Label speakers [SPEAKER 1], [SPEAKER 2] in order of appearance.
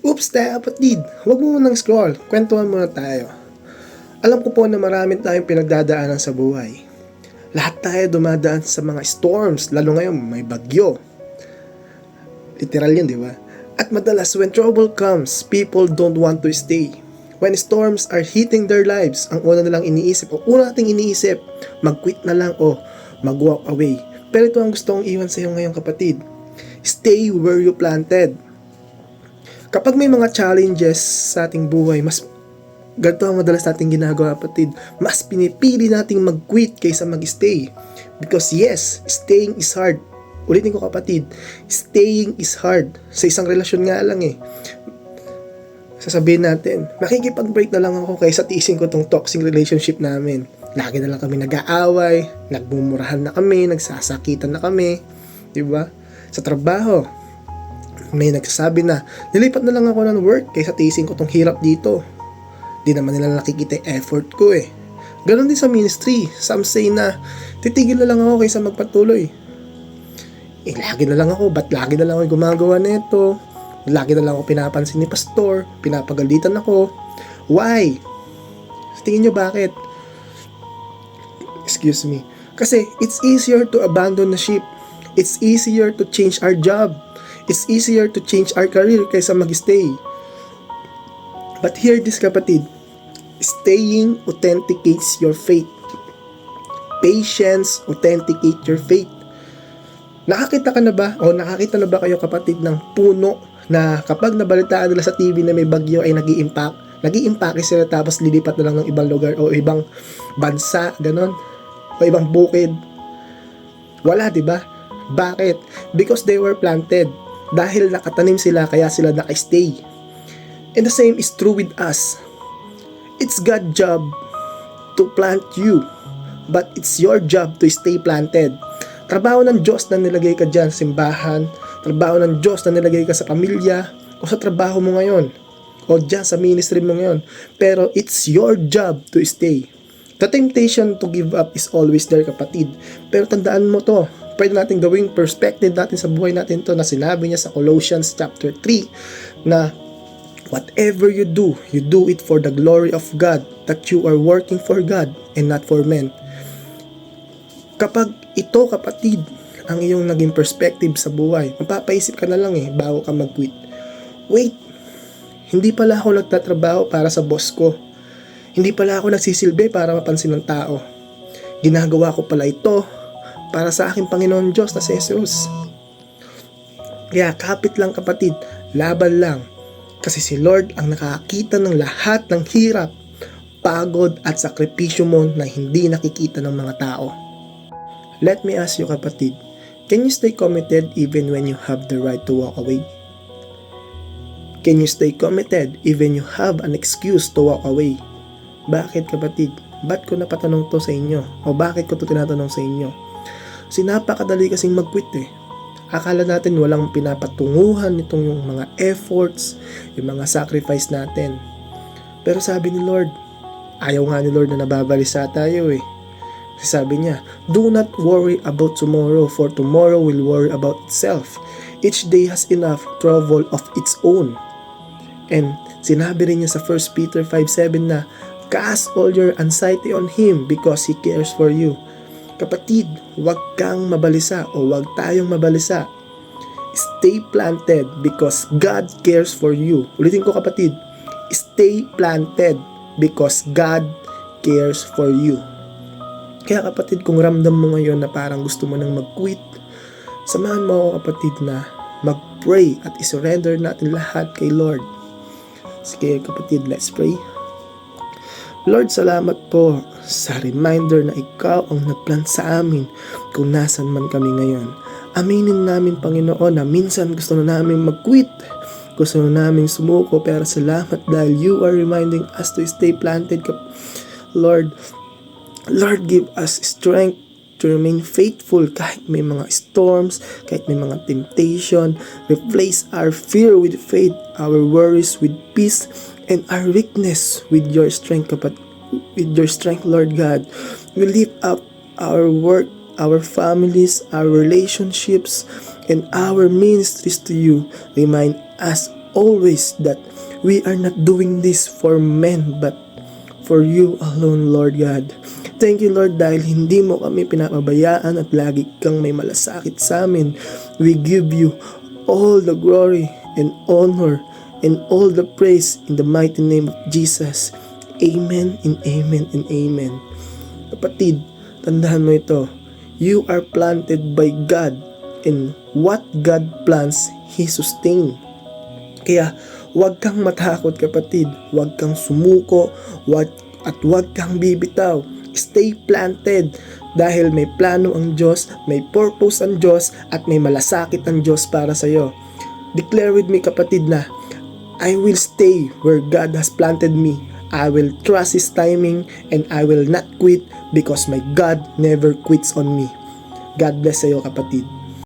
[SPEAKER 1] Oops, tayo kapatid. Huwag mo munang scroll. Kwentuhan muna tayo. Alam ko po na marami tayong pinagdadaanan sa buhay. Lahat tayo dumadaan sa mga storms, lalo ngayon may bagyo. Literal yun, di ba? At madalas, when trouble comes, people don't want to stay. When storms are hitting their lives, ang una nilang iniisip, o una nating iniisip, mag-quit na lang o mag-walk away. Pero ito ang gusto kong iwan sa iyo ngayon kapatid. Stay where you planted. Kapag may mga challenges sa ating buhay, mas ganito ang madalas nating ginagawa kapatid. Mas pinipili nating mag-quit kaysa mag-stay. Because yes, staying is hard. Ulitin ko kapatid, staying is hard. Sa isang relasyon nga lang eh. Sasabihin natin, makikipag-break na lang ako kaysa tiisin ko tong toxic relationship namin. Lagi na lang kami nag-aaway, nagmumurahan na kami, nagsasakitan na kami. 'di ba? Sa trabaho, may nagsasabi na, nilipat na lang ako ng work kaysa tiisin ko tong hirap dito. Di naman nila nakikita yung effort ko eh. Ganon din sa ministry. Some say na, titigil na lang ako kaysa magpatuloy. Eh, lagi na lang ako. Ba't lagi na lang ako gumagawa nito? Lagi na lang ako pinapansin ni pastor. Pinapagalitan ako. Why? Tingin nyo bakit? Excuse me. Kasi it's easier to abandon the ship. It's easier to change our job. It's easier to change our career kaysa mag-stay. But hear this kapatid, staying authenticates your faith. Patience authenticate your faith. Nakakita ka na ba o nakakita na ba kayo kapatid ng puno na kapag nabalitaan nila sa TV na may bagyo ay nag impact nag iimpake sila tapos lilipat na lang ng ibang lugar o ibang bansa, ganon. O ibang bukid. Wala, di ba? Bakit? Because they were planted. Dahil nakatanim sila, kaya sila naka-stay. And the same is true with us. It's God's job to plant you, but it's your job to stay planted. Trabaho ng Diyos na nilagay ka dyan, simbahan, trabaho ng Diyos na nilagay ka sa pamilya, o sa trabaho mo ngayon, o dyan sa ministry mo ngayon. Pero it's your job to stay. The temptation to give up is always there, kapatid. Pero tandaan mo to, pwede natin gawing perspective natin sa buhay natin to na sinabi niya sa Colossians chapter 3 na Whatever you do, you do it for the glory of God, that you are working for God and not for men. Kapag ito kapatid, ang iyong naging perspective sa buhay, mapapaisip ka na lang eh, bago ka mag-quit. Wait, hindi pala ako nagtatrabaho para sa boss ko. Hindi pala ako nagsisilbi para mapansin ng tao. Ginagawa ko pala ito para sa aking Panginoon Diyos na si Jesus. Kaya kapit lang kapatid, laban lang. Kasi si Lord ang nakakita ng lahat ng hirap, pagod at sakripisyo mo na hindi nakikita ng mga tao. Let me ask you kapatid, can you stay committed even when you have the right to walk away? Can you stay committed even you have an excuse to walk away? Bakit kapatid? Ba't ko napatanong to sa inyo? O bakit ko to tinatanong sa inyo? Sinapakadali kasing mag-quit eh. Akala natin walang pinapatunguhan nitong yung mga efforts, yung mga sacrifice natin. Pero sabi ni Lord, ayaw nga ni Lord na nababalisa tayo eh. Kasi sabi niya, Do not worry about tomorrow, for tomorrow will worry about itself. Each day has enough trouble of its own. And sinabi rin niya sa 1 Peter 5.7 na, Cast all your anxiety on Him because He cares for you. Kapatid, huwag kang mabalisa o huwag tayong mabalisa. Stay planted because God cares for you. Ulitin ko kapatid, stay planted because God cares for you. Kaya kapatid, kung ramdam mo ngayon na parang gusto mo nang mag-quit, samahan mo ako kapatid na mag-pray at isurrender natin lahat kay Lord. Sige kapatid, let's pray. Lord, salamat po sa reminder na ikaw ang nagplan sa amin kung nasan man kami ngayon. Aminin namin, Panginoon, na minsan gusto na namin mag-quit. Gusto na namin sumuko, pero salamat dahil you are reminding us to stay planted. Lord, Lord, give us strength to remain faithful kahit may mga storms, kahit may mga temptation. Replace our fear with faith, our worries with peace, and our weakness with your strength, kapat with your strength, Lord God. We lift up our work, our families, our relationships, and our ministries to you. Remind us always that we are not doing this for men but for you alone, Lord God. Thank you, Lord, dahil hindi mo kami pinapabayaan at lagi kang may malasakit sa amin. We give you all the glory and honor and all the praise in the mighty name of Jesus. Amen and amen and amen. Kapatid, tandaan mo ito. You are planted by God and what God plants, He sustain. Kaya huwag kang matakot kapatid, huwag kang sumuko, wag, at huwag kang bibitaw. Stay planted dahil may plano ang Diyos, may purpose ang Diyos, at may malasakit ang Diyos para sa iyo. Declare with me kapatid na, I will stay where God has planted me. I will trust His timing and I will not quit because my God never quits on me. God bless sa iyo kapatid.